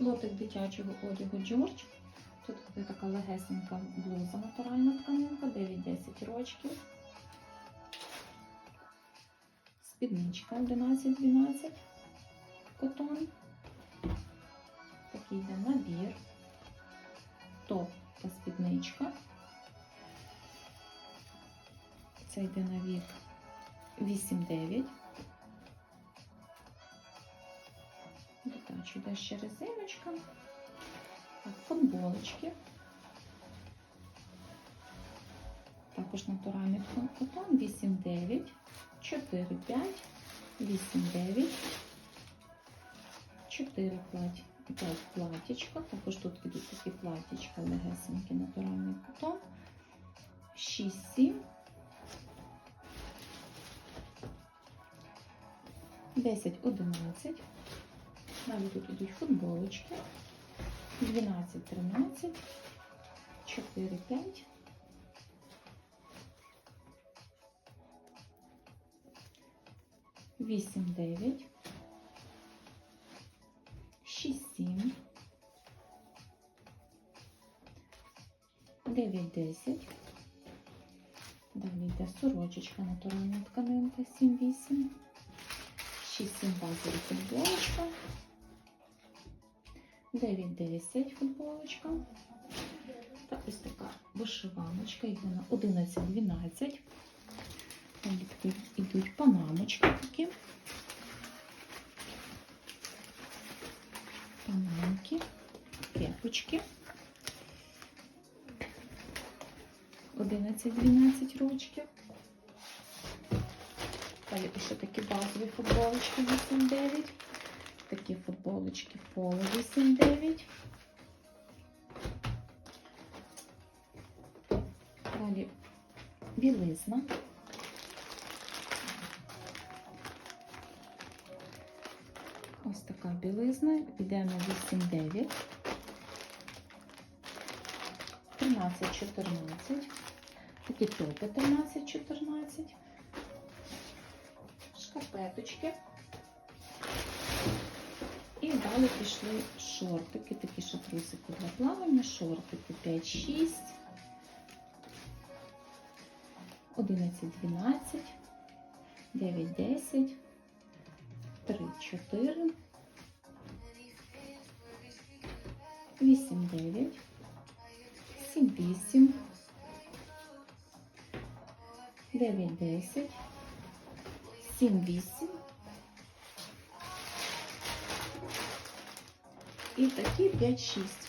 Лотик дитячого одягу Джордж. Тут така легесенька блуза, натуральна тканинка, 9-10 рочків. Спідничка 11-12 котон. Такий йде набір. Топ та спідничка. Це йде на вік 8-9. Дитячу йде ще резиночка. Так, футболочки. Також натуральний котон 8-9, 4-5, 8-9, 4 платі. 5 платічка, також тут ідуть такі платічка, легесенький натуральний котон. 6-7. 10-11. Далі тут ідуть футболочки. 12-13. 4-5. Вісім дев'ять. Шість сім. Дев'ять десять. Далі йде сорочечка, натуральна тканинка, сім вісім. Шість сім базові футболочка. 9-10 футболочка. Та ось така вишиваночка, йде на 11-12. Далі такі йдуть панамочки такі. Панамки, кепочки. 11-12 рочків. Далі ще такі базові футболочки 8-9. Такі футболочки поло 8-9. Далі білизна. Ось така білизна. Йде на 8-9. 13-14. Такі топи 13-14. Шкарпеточки. Далі пішли шортики, такі шатрусики для плавання, шортики 5-6, 11-12, 9-10, 3-4, 8-9, 7-8, 9-10, 7-8, І такі 5-6.